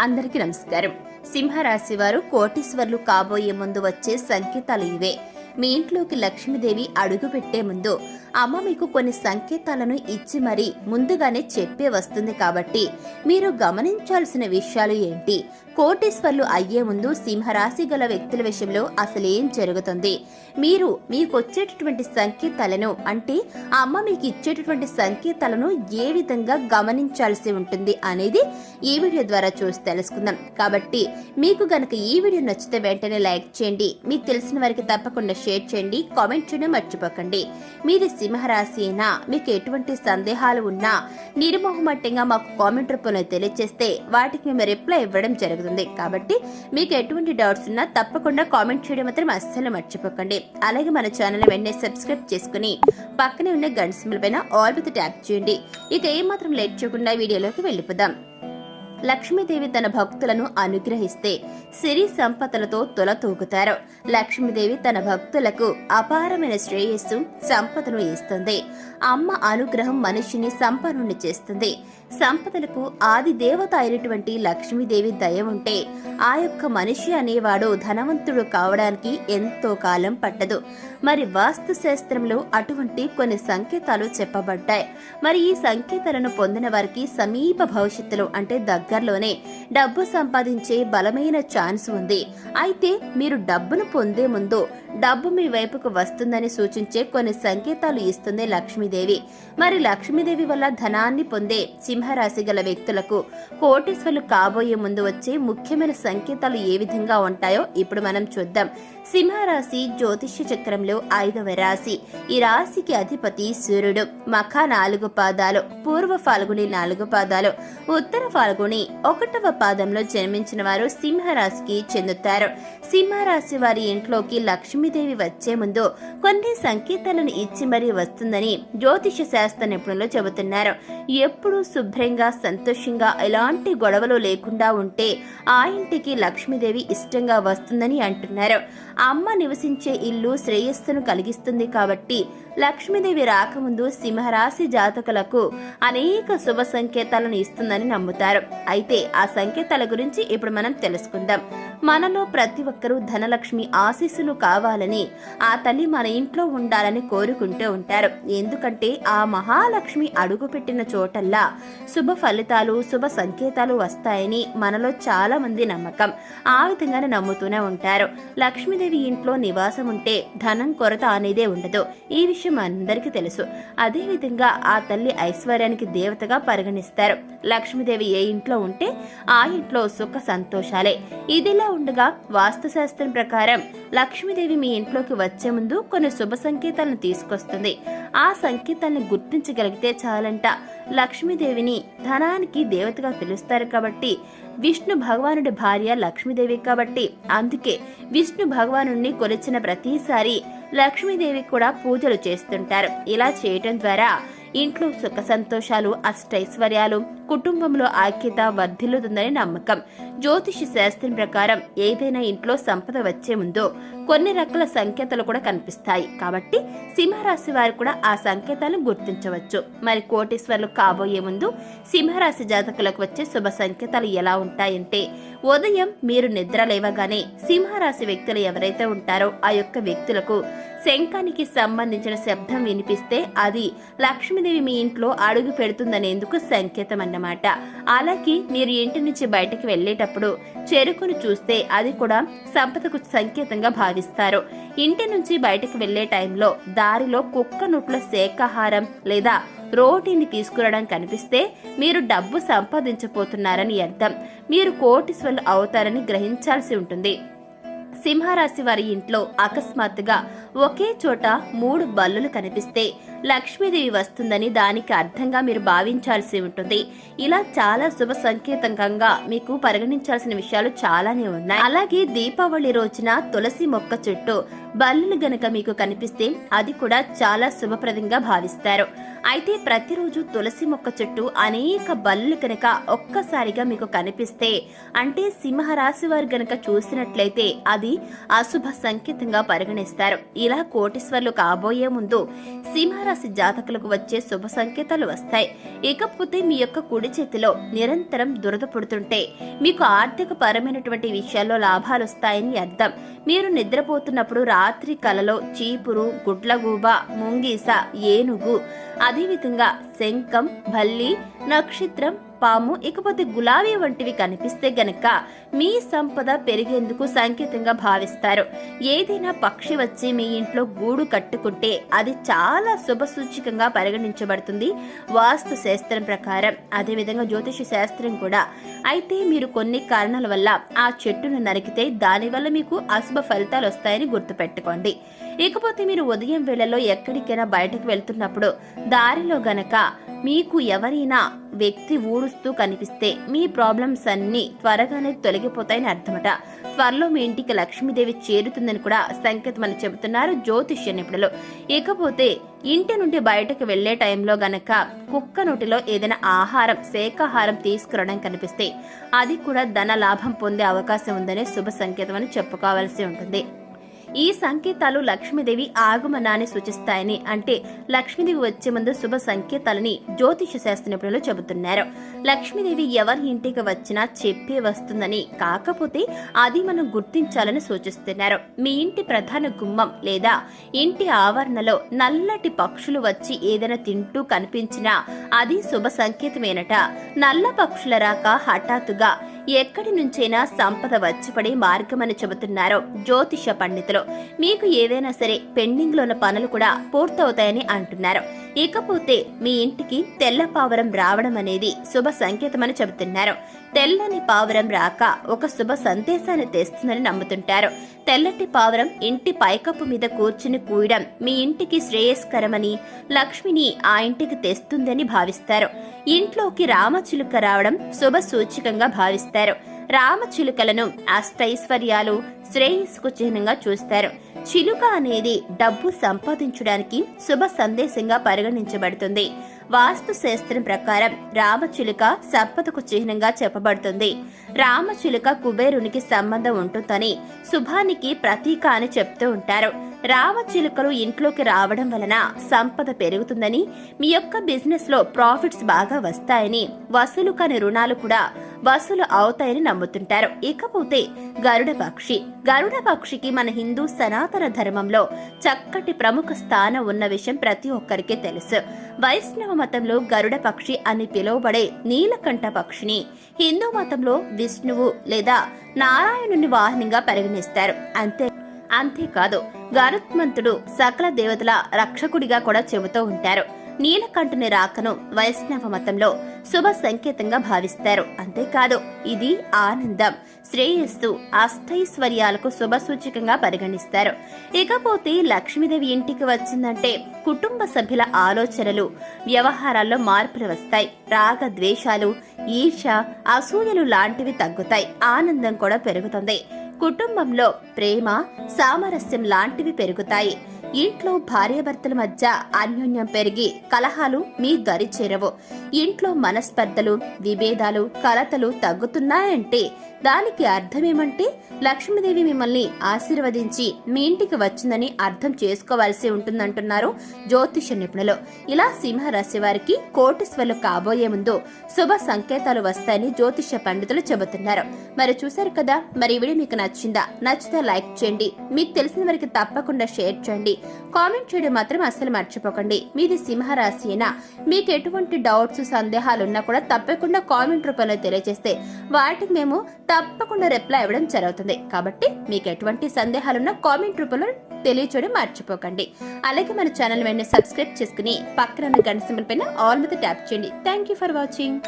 అందరికీ నమస్కారం. సింహరాశి వారు కోటీశ్వర్లు కాబోయే ముందు వచ్చే సంకేతాలు ఇవే. మీ ఇంట్లోకి లక్ష్మీదేవి అడుగు పెట్టే ముందు అమ్మ మీకు కొన్ని సంకేతాలను ఇచ్చి మరీ ముందుగానే చెప్పే వస్తుంది కాబట్టి మీరు గమనించాల్సిన విషయాలు ఏంటి? కోటేశ్వర్లు అయ్యే ముందు సింహరాశి గల వ్యక్తుల విషయంలో అసలేం జరుగుతుంది? మీరు మీకు వచ్చేటటువంటి సంకేతాలను అంటే అమ్మ మీకు ఇచ్చేటటువంటి సంకేతాలను ఏ విధంగా గమనించాల్సి ఉంటుంది అనేది ఈ వీడియో ద్వారా చూసి తెలుసుకుందాం. కాబట్టి మీకు గనక ఈ వీడియో నచ్చితే వెంటనే లైక్ చేయండి. మీకు తెలిసిన వారికి తప్పకుండా షేర్ చేయండి. కామెంట్ చేయడం మర్చిపోకండి. మీది సింహరాశి అయినా మీకు ఎటువంటి సందేహాలు ఉన్నా నిర్మోహమట్టంగా మాకు కామెంట్ రూపంలో తెలియజేస్తే వాటికి మేము రిప్లై ఇవ్వడం జరుగుతుంది. కాబట్టి మీకు ఎటువంటి డౌట్స్ ఉన్నా తప్పకుండా కామెంట్ చేయడం మాత్రం అస్సలు మర్చిపోకండి. అలాగే మన ఛానల్ వెంటనే సబ్స్క్రైబ్ చేసుకుని పక్కనే ఉన్న గంట సింబల్ పైన ఆల్ విత్ ట్యాప్ చేయండి. ఇక ఏమాత్రం లేట్ చేయకుండా వీడియోలోకి వెళ్ళిపోదాం. లక్ష్మీదేవి తన భక్తులను అనుగ్రహిస్తే సిరి సంపదలతో తొలతూగుతారు. లక్ష్మీదేవి తన భక్తులకు అపారమైన శ్రేయస్సు సంపదను ఇస్తుంది. అమ్మ అనుగ్రహం మనిషిని సంపన్నుని చేస్తుంది. సంపదలకు ఆది దేవత అయినటువంటి లక్ష్మీదేవి దయ ఉంటే ఆ యొక్క మనిషి అనేవాడు ధనవంతుడు కావడానికి ఎంతో కాలం పట్టదు. మరి వాస్తు శాస్త్రంలో అటువంటి కొన్ని సంకేతాలు చెప్పబడ్డాయి. మరి ఈ సంకేతాలను పొందిన వారికి సమీప భవిష్యత్తులో అంటే దగ్గరలోనే డబ్బు సంపాదించే బలమైన ఛాన్స్ ఉంది. అయితే మీరు డబ్బును పొందే ముందు డబ్బు మీ వైపుకు వస్తుందని సూచించే కొన్ని సంకేతాలు ఇస్తుంది లక్ష్మీదేవి. మరి లక్ష్మీదేవి వల్ల ధనాన్ని పొందే సింహరాశి గల వ్యక్తులకు కోటేశ్వర్లు కాబోయే ముందు వచ్చే ముఖ్యమైన సంకేతాలు ఏ విధంగా ఉంటాయో ఇప్పుడు మనం చూద్దాం. సింహరాశి జ్యోతిష్య చక్రంలో ఐదవ రాశి. ఈ రాశికి అధిపతి సూర్యుడు. మఖ నాలుగు పాదాలు పూర్వ ఫాల్గుని నాలుగు పాదాలు ఉత్తర ఫాల్గుని ఒకటవ పాదంలో జన్మించిన వారు సింహరాశికి చెందుతారు. సింహరాశి వారి ఇంట్లోకి లక్ష్మీదేవి వచ్చే ముందు కొన్ని సంకేతాలను ఇచ్చి మరీ వస్తుందని జ్యోతిష శాస్త్ర నిపుణులు చెబుతున్నారు. ఎప్పుడూ శుభ్రంగా సంతోషంగా ఎలాంటి గొడవలు లేకుండా ఉంటే ఆ ఇంటికి లక్ష్మీదేవి ఇష్టంగా వస్తుందని అంటున్నారు. అమ్మ నివసించే ఇల్లు శ్రేయస్సును కలిగిస్తుంది కాబట్టి లక్ష్మీదేవి రాకముందు సింహరాశి జాతకులకు అనేక శుభ సంకేతాలను ఇస్తుందని నమ్ముతారు. అయితే ఆ సంకేతాల గురించి ఇప్పుడు మనం తెలుసుకుందాం. మనలో ప్రతి ఒక్కరూ ధనలక్ష్మి ఆశీస్సులు కావాలని ఆ తల్లి మన ఇంట్లో ఉండాలని కోరుకుంటూ ఉంటారు. ఎందుకంటే ఆ మహాలక్ష్మి అడుగుపెట్టిన చోటల్లా శుభ ఫలితాలు శుభ సంకేతాలు వస్తాయని మనలో చాలా మంది నమ్మకం. ఆ విధంగానే నమ్ముతూనే ఉంటారు. లక్ష్మీదేవి ఇంట్లో నివాసం ఉంటే ధనం కొరత అనేదే ఉండదు. ఈ విషయం అందరికీ తెలుసు. అదేవిధంగా ఆ తల్లి ఐశ్వర్యానికి దేవతగా పరిగణిస్తారు. లక్ష్మీదేవి ఏ ఇంట్లో ఉంటే ఆ ఇంట్లో సుఖ సంతోషాలే. ఇదిలా ఉండగా వాస్తుశాస్త్రం ప్రకారం లక్ష్మీదేవి మీ ఇంట్లోకి వచ్చే ముందు కొన్ని శుభ సంకేతాలను తీసుకొస్తుంది. ఆ సంకేతాలను గుర్తించగలిగితే చాలంట. లక్ష్మీదేవిని ధనానికి దేవతగా పిలుస్తారు కాబట్టి విష్ణు భగవానుడి భార్య లక్ష్మీదేవి కాబట్టి అందుకే విష్ణు భగవానుడిని కొలిచిన ప్రతిసారి లక్ష్మీదేవి కూడా పూజలు చేస్తుంటారు. ఇలా చేయటం ద్వారా ఇంట్లో సుఖ సంతోషాలు అష్టైశ్వర్యాలు కుటుంబంలో ఐక్యత వర్ధిల్లుతుందని నమ్మకం. జ్యోతిష శాస్త్రం ప్రకారం ఏదైనా ఇంట్లో సంపద వచ్చే ముందు కొన్ని రకాల సంకేతాలు కూడా కనిపిస్తాయి. కాబట్టి సింహరాశి వారు కూడా ఆ సంకేతాలను గుర్తించవచ్చు. మరి కోటీశ్వర్లు కాబోయే ముందు సింహరాశి జాతకులకు వచ్చే శుభ సంకేతాలు ఎలా ఉంటాయంటే ఉదయం మీరు నిద్ర లేవగానే సింహరాశి వ్యక్తులు ఎవరైతే ఉంటారో ఆ యొక్క వ్యక్తులకు శంఖానికి సంబంధించిన శబ్దం వినిపిస్తే అది లక్ష్మీదేవి మీ ఇంట్లో అడుగు పెడుతుందనేందుకు సంకేతం అన్నమాట. అలాగే మీరు ఇంటి నుంచి బయటకు వెళ్ళేటప్పుడు చెరుకును చూస్తే అది కూడా సంపదకు సంకేతంగా భావిస్తారు. ఇంటి నుంచి బయటకు వెళ్ళే టైంలో దారిలో కుక్క నుట్ల శాకాహారం లేదా రోటీని తీసుకురావడం కనిపిస్తే మీరు డబ్బు సంపాదించబోతున్నారని అర్థం. మీరు కోటీశ్వర్లు అవుతారని గ్రహించాల్సి ఉంటుంది. సింహరాశి వారి ఇంట్లో అకస్మాత్తుగా ఒకే చోట మూడు బల్లులు కనిపిస్తే లక్ష్మీదేవి వస్తుందని దానికి అర్థంగా మీరు భావించాల్సి ఉంటుంది. ఇలా చాలా శుభ సంకేతంగా మీకు పరిగణించాల్సిన విషయాలు చాలానే ఉన్నాయి. అలాగే దీపావళి రోజున తులసి మొక్క చుట్టూ బల్లులు గనక మీకు కనిపిస్తే అది కూడా చాలా శుభప్రదంగా భావిస్తారు. అయితే ప్రతిరోజు తులసి మొక్క చుట్టూ అనేక బల్లులు కనుక ఒక్కసారిగా మీకు కనిపిస్తే అంటే సింహరాశి వారు గనక చూసినట్లయితే అది అశుభ సంకేతంగా పరిగణిస్తారు. ఇలా కోటీశ్వర్లు కాబోయే ముందు సింహరాశి జాతకులకు వచ్చే శుభ సంకేతాలు వస్తాయి. ఇకపోతే మీ యొక్క కుడి చేతిలో నిరంతరం దురద పుడుతుంటే మీకు ఆర్థిక పరమైనటువంటి విషయాల్లో లాభాలు వస్తాయని అర్థం. మీరు నిద్రపోతున్నప్పుడు రాత్రి కలలో చీపురు గుడ్లగూబ ముంగీస ఏనుగు అదేవిధంగా శంఖం భల్లి నక్షత్రం పాము ఇకపోతే గులాబీ వంటివి కనిపిస్తే గనక మీ సంపద పెరిగేందుకు సంకేతంగా భావిస్తారు. ఏదైనా పక్షి వచ్చి మీ ఇంట్లో గూడు కట్టుకుంటే అది చాలా శుభ సూచికంగా పరిగణించబడుతుంది. వాస్తు శాస్త్రం ప్రకారం. అదేవిధంగా జ్యోతిష శాస్త్రం కూడా. అయితే మీరు కొన్ని కారణాల వల్ల ఆ చెట్టును నరికితే దానివల్ల మీకు అశుభ ఫలితాలు వస్తాయని గుర్తుపెట్టుకోండి. ఇకపోతే మీరు ఉదయం వేళలో ఎక్కడికైనా బయటకు వెళ్తున్నప్పుడు దారిలో గనక మీకు ఎవరైనా వ్యక్తి ఊడుస్తూ కనిపిస్తే మీ ప్రాబ్లమ్స్ అన్ని త్వరగానే తొలగిపోతాయని అర్థమట. త్వరలో మీ ఇంటికి లక్ష్మీదేవి చేరుతుందని కూడా సంకేతం అని చెబుతున్నారు జ్యోతిష్య నిపుణులు. ఇకపోతే ఇంటి నుండి బయటకు వెళ్ళే టైంలో గనక కుక్క నోటిలో ఏదైనా ఆహారం శాకాహారం తీసుకురావడం కనిపిస్తే అది కూడా ధన లాభం పొందే అవకాశం ఉందనే శుభ సంకేతం అని చెప్పుకోవాల్సి ఉంటుంది. ఈ సంకేతాలు లక్ష్మీదేవి ఆగమనాన్ని సూచిస్తాయని అంటే లక్ష్మీదేవి వచ్చే ముందు శుభ సంకేతాలని జ్యోతిష శాస్త్ర నిపుణులు చెబుతున్నారు. లక్ష్మీదేవి ఎవరి ఇంటికి వచ్చినా చెప్పే వస్తుందని కాకపోతే అది మనం గుర్తించాలని సూచిస్తున్నారు. మీ ఇంటి ప్రధాన గుమ్మం లేదా ఇంటి ఆవరణలో నల్లటి పక్షులు వచ్చి ఏదైనా తింటూ కనిపించినా అది శుభ సంకేతమేనట. నల్ల పక్షుల రాక హఠాత్తుగా ఎక్కడి నుంచైనా సంపద వచ్చిపడే మార్గమని చెబుతున్నారు జ్యోతిష పండితులు. మీకు ఏదైనా సరే పెండింగ్లో ఉన్న పనులు కూడా పూర్తవుతాయని అంటున్నారు. ఇకపోతే మీ ఇంటికి తెల్ల పావురం రావడం అనేది శుభ సంకేతమని చెబుతున్నారు. తెల్లని పావురం రాక ఒక శుభ సందేశాన్ని తెస్తుందని నమ్ముతుంటారు. తెల్లటి పావురం ఇంటి పైకప్పు మీద కూర్చుని కూయడం మీ ఇంటికి శ్రేయస్కరమని లక్ష్మిని ఆ ఇంటికి తెస్తుందని భావిస్తారు. ఇంట్లోకి రామచిలుక రావడం శుభ సూచికంగా భావిస్తారు రామచిలుకలను అష్టైశ్వర్యాలు శ్రేయస్కు చిహ్నంగా చూస్తారు. చిలుక అనేది డబ్బు సంపాదించడానికి శుభ సందేశంగా పరిగణించబడుతుంది. వాస్తు శాస్త్రం ప్రకారం రామచిలుక సంపదకు చిహ్నంగా చెప్పబడుతుంది. రామచిలుక కుబేరునికి సంబంధం ఉంటుందని శుభానికి ప్రతీక అని చెప్తూ ఉంటారు. రామచిలుకలు ఇంట్లోకి రావడం వలన సంపద పెరుగుతుందని మీ యొక్క బిజినెస్లో ప్రాఫిట్స్ బాగా వస్తాయని వసూలు కాని రుణాలు కూడా వసూలు అవుతాయని నమ్ముతుంటారు. ఇకపోతే గరుడ పక్షి. గరుడ పక్షికి మన హిందూ సనాతన ధర్మంలో చక్కటి ప్రముఖ స్థానం ఉన్న విషయం ప్రతి ఒక్కరికి తెలుసు. వైష్ణవ మతంలో గరుడ పక్షి అని పిలువబడే నీలకంఠ పక్షిని హిందూ మతంలో విష్ణువు లేదా నారాయణుని వాహనంగా పరిగణిస్తారు. అంతే అంతేకాదు గరుత్మంతుడు సకల దేవతల రక్షకుడిగా కూడా చెబుతూ ఉంటారు. నీలకంఠుని రాకను వైష్ణవ మతంలో శుభ సంకేతంగా భావిస్తారు. అంతేకాదు ఇది ఆనందం శ్రేయస్సు అష్టైశ్వర్యాలకు శుభ సూచకంగా పరిగణిస్తారు. ఇకపోతే లక్ష్మీదేవి ఇంటికి వచ్చిందంటే కుటుంబ సభ్యుల ఆలోచనలు వ్యవహారాల్లో మార్పులు వస్తాయి. రాగ ద్వేషాలు ఈర్ష అసూయలు లాంటివి తగ్గుతాయి. ఆనందం కూడా పెరుగుతుంది. కుటుంబంలో ప్రేమ సామరస్యం లాంటివి పెరుగుతాయి. ఇంట్లో భార్యాభర్తల మధ్య అన్యోన్యం పెరిగి కలహాలు మీ దరి చేరవు. ఇంట్లో మనస్పర్ధలు విభేదాలు కలతలు తగ్గుతున్నాయంటే దానికి అర్థమేమంటే లక్ష్మీదేవి మిమ్మల్ని ఆశీర్వదించి మీ ఇంటికి వచ్చిందని అర్థం చేసుకోవాల్సి ఉంటుందంటున్నారు జ్యోతిష నిపుణులు. ఇలా సింహరాశి వారికి కోటీశ్వర్లు కాబోయే ముందు శుభ సంకేతాలు వస్తాయని జ్యోతిష పండితులు చెబుతున్నారు. మరి చూశారు కదా? మరి వీడియో మీకు నచ్చిందా? నచ్చితే లైక్ చేయండి. మీకు తెలిసిన వారికి తప్పకుండా షేర్ చేయండి. కామెంట్ చేయడం మాత్రం అస్సలు మర్చిపోకండి. మీది సింహరాశి అయినా మీకు ఎటువంటి డౌట్స్ సందేహాలు ఉన్నా కూడా తప్పకుండా కామెంట్ రూపంలో తెలియజేస్తే వాటికి మేము తప్పకుండా రిప్లై ఇవ్వడం జరుగుతుంది. కాబట్టి మీకు ఎటువంటి సందేహాలున్నా కామెంట్ రూపంలో తెలియచేయడం మర్చిపోకండి. అలాగే మన ఛానల్ వెంటనే సబ్స్క్రైబ్ చేసుకుని పక్కన ఉన్న గంట సింబల్ పైన ఆల్ మీద ట్యాప్ చేయండి. Thank you for watching